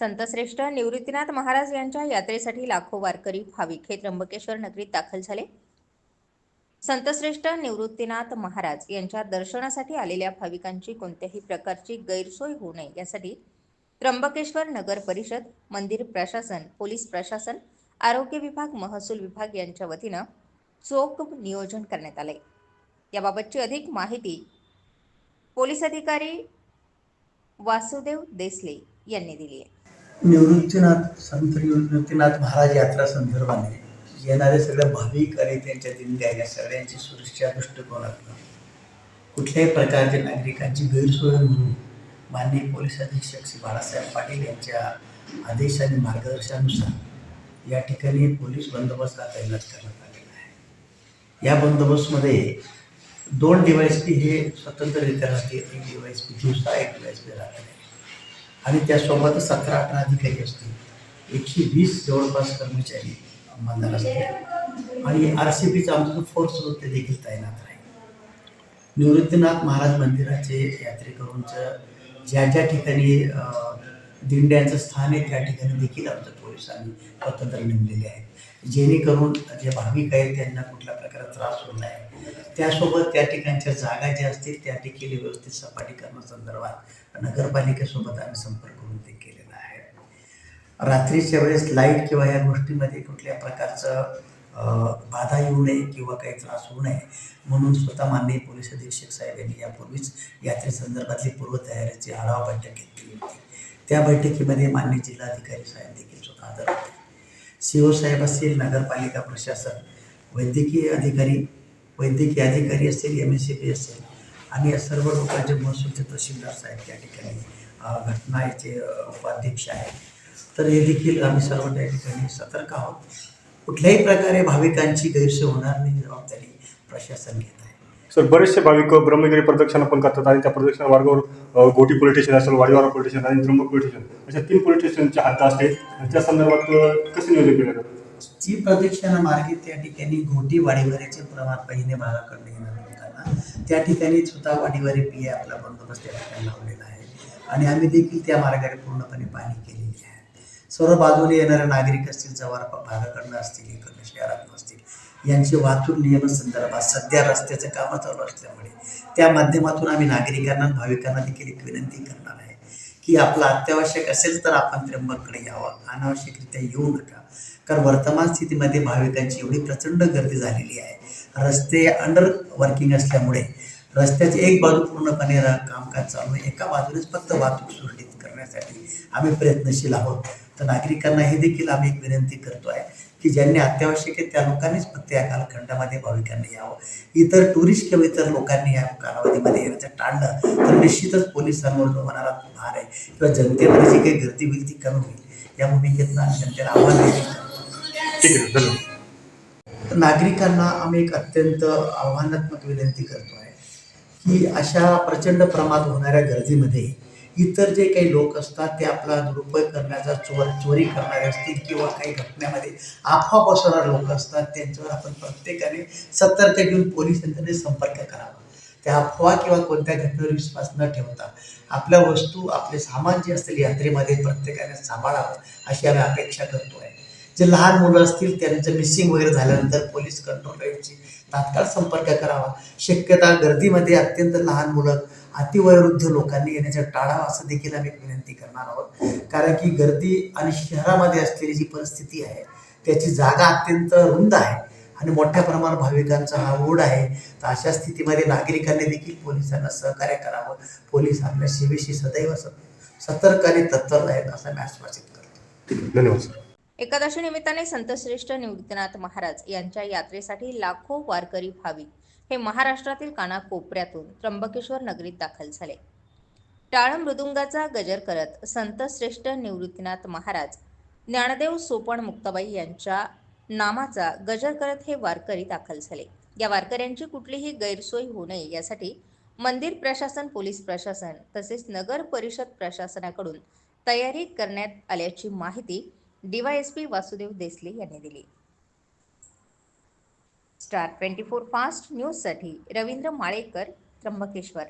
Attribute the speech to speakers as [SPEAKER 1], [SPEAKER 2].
[SPEAKER 1] संतश्रेष्ठ निवृत्तीनाथ महाराज यांच्या यात्रेसाठी लाखो वारकरी भाविक हे त्र्यंबकेश्वर नगरीत दाखल झाले. संतश्रेष्ठ निवृत्तीनाथ महाराज यांच्या दर्शनासाठी आलेल्या भाविकांची कोणत्याही प्रकारची गैरसोय होऊ नये यासाठी त्र्यंबकेश्वर नगर परिषद मंदिर प्रशासन पोलीस प्रशासन आरोग्य विभाग महसूल विभाग यांच्या वतीनं चोख नियोजन करण्यात आले याबाबतची अधिक माहिती पोलीस अधिकारी वासुदेव देसले यांनी दिली आहे.
[SPEAKER 2] निवृत्तीनाथ संत निवृत्तीनाथ महाराज यात्रा संदर्भाने येणारे सगळे भाविक आणि त्यांच्या दिंड्या या सगळ्यांची सुरक्षा दृष्टिकोनातून कुठल्याही प्रकारच्या नागरिकांची गैरसोय म्हणून माननीय पोलीस अधीक्षक श्री बाळासाहेब पाटील यांच्या आदेश आणि मार्गदर्शनानुसार या ठिकाणी पोलीस बंदोबस्त तैनात करण्यात आलेला आहे. या बंदोबस्तमध्ये दोन डिवायस पी हे स्वतंत्ररित्या राहतील एक डिवायस पी दिवसा एक डिवायस पी राहते आणि त्यासोबत सतरा अठरा अधिकारी असतील एकशे वीस जवळपास कर्मचारी अंमलदार असतील आणि आर सी पीचा आमचा जो फोर्स होतो ते देखील तैनात राहील. निवृत्तीनाथ महाराज मंदिराचे यात्रेकरूंचं ज्या ज्या ठिकाणी दिंड्यांचं स्थान आहे त्या ठिकाणी देखील आमच्या पोलिसांनी स्वतंत्र नेमलेले आहेत. जेणेकरून जे भाविक आहेत त्यांना कुठल्या प्रकारचा त्रास होऊ नये. त्यासोबत त्या ठिकाणच्या जागा ज्या असतील त्या देखील व्यवस्थित सपाटीकरणासंदर्भात नगरपालिकेसोबत आम्ही संपर्क करून ते केलेला आहे. रात्रीच्या वेळेस लाइट किंवा या गोष्टीमध्ये कुठल्या प्रकारचं बाधा येऊ नये किंवा काही त्रास होऊ नये म्हणून स्वतः माननीय पोलीस अधीक्षक साहेब यांनी यापूर्वीच यात्रेसंदर्भातली पूर्वतयारीची आढावा बैठक घेतली होती. त्या बैठकीमध्ये माननीय जिल्हाधिकारी साहेब देखील स्वतः हजर होते. सी ओ साहेब असतील नगरपालिका प्रशासन वैद्यकीय अधिकारी वैद्यकीय अधिकारी असतील एम एस सी बी असेल आणि या सर्व लोकांचे महसूलचे तहसीलदार साहेब त्या ठिकाणी घटना याचे उपाध्यक्ष आहेत. तर हे देखील आम्ही सर्व त्या ठिकाणी सतर्क आहोत. कुठल्याही प्रकारे भाविकांची गैरसोय होणार नाही जबाबदारी प्रशासन घेत आहे.
[SPEAKER 3] सर बरेचसे भाविक ब्रह्मगिरी प्रदक्षिणा पण करतात आणि त्या प्रदक्षिणा मार्गावर गोटी पोलीस स्टेशन असेल वाडीवारा पोलीस स्टेशन आणि त्र्यंबक पोलीस स्टेशन अशा तीन पोलीस स्टेशनच्या हद्द असते आणि त्या संदर्भात कसं नियोजन केलं जातं?
[SPEAKER 2] जी प्रदक्षिणा मार्गे त्या ठिकाणी घोटी वाडीवाऱ्याचे प्रमाण पहिने भागाकडे येणार त्या ठिकाणी स्वतः वाडीवारी पी आपला बंदोबस्त त्या ठिकाणी लावलेला आहे. आणि आम्ही देखील त्या मार्गाने पूर्णपणे पाणी केलेली आहे. सर्व बाजूने येणारे नागरिक असतील जवार भागाकडनं असतील इकडनं शहरातून असतील यांची वाहतूक नियम संदर्भात सध्या रस्त्याचं कामं चालू असल्यामुळे त्या माध्यमातून आम्ही नागरिकांना भाविकांना देखील एक विनंती करणार आहे. की आपलं अत्यावश्यक असेल तर आपण त्र्यंबककडे यावं. अनावश्यकरित्या येऊ नका. कारण वर्तमान स्थितीमध्ये भाविकांची एवढी प्रचंड गर्दी झालेली आहे. रस्ते अंडर वर्किंग असल्यामुळे रस्त्याची एक बाजू पूर्णपणे कामकाज चालू आहे. एका बाजूनेच फक्त वाहतूक सुरळीत करण्यासाठी आम्ही प्रयत्नशील आहोत. तर नागरिकांना हे देखील आम्ही एक विनंती करतो आहे की ज्यांनी अत्यावश्यक आहे त्या लोकांनीच फक्त या कालखंडामध्ये भाविकांनी यावं. इतर टुरिस्ट किंवा इतर लोकांनी या कालावधीमध्ये येण्याचं टाळलं तर निश्चितच पोलिसांवर जो होणारा भार आहे किंवा जनतेमध्ये जी काही गर्दी होईल ती कमी होईल. या भूमिकेतनं आम्ही जनतेला आव्हान देखील नागरिकांना आम्ही एक अत्यंत आव्हानात्मक विनंती करतो की अशा प्रचंड प्रमाणात होणाऱ्या गर्दीमध्ये इतर जे काही लोक असतात ते आपला दुरुपयोग करण्याचा चोर चोरी करणारे असतील किंवा काही घटनेमध्ये अफवा पसरणारे लोक असतात त्यांच्यावर आपण प्रत्येकाने सतर्क घेऊन पोलीस यंत्रणेत संपर्क करावा. त्या अफवा किंवा कोणत्या घटनेवर विश्वास न ठेवता आपल्या वस्तू आपले सामान जे असतील यात्रेमध्ये प्रत्येकाने सांभाळावं अशी आम्ही अपेक्षा करतो आहे जे लहान मुलं असतील त्यांचं मिसिंग वगैरे झाल्यानंतर पोलीस कंट्रोल यांची तात्काळ संपर्क करावा. शक्यता गर्दीमध्ये अत्यंत लहान मुलं अतिवयोवृद्ध लोकांनी येण्याचा टाळावा असं देखील आम्ही विनंती करणार आहोत. कारण की गर्दी आणि शहरामध्ये असलेली जी परिस्थिती आहे त्याची जागा अत्यंत रुंद आहे आणि मोठ्या प्रमाणात भाविकांचा हा ओढ आहे. तर अशा स्थितीमध्ये नागरिकांनी देखील पोलिसांना सहकार्य करावं. पोलीस आपल्या सेवेशी सदैव सतर्क आणि तत्पर आहेत असं मी आश्वासित करतो.
[SPEAKER 3] ठीक आहे. धन्यवाद सर.
[SPEAKER 1] एकादशी निमित्ताने संतश्रेष्ठ निवृत्तीनाथ महाराज यांच्या यात्रेसाठी लाखो वारकरी भाविक हे महाराष्ट्रातील कानाकोपऱ्यातून त्र्यंबकेश्वर नगरीत दाखल झाले. टाळ मृदुंगाचा गजर करत संतश्रेष्ठ निवृत्तीनाथ महाराज ज्ञानदेव सोपण मुक्ताबाई यांच्या नामाचा गजर करत हे वारकरी दाखल झाले. या वारकऱ्यांची कुठलीही गैरसोय होऊ नये यासाठी मंदिर प्रशासन पोलीस प्रशासन तसेच नगर परिषद प्रशासनाकडून तयारी करण्यात आल्याची माहिती डीवायएसपी वासुदेव देसले यांनी दिली. स्टार ट्वेंटी फोर फास्ट न्यूजसाठी रवींद्र माळेकर त्र्यंबकेश्वर.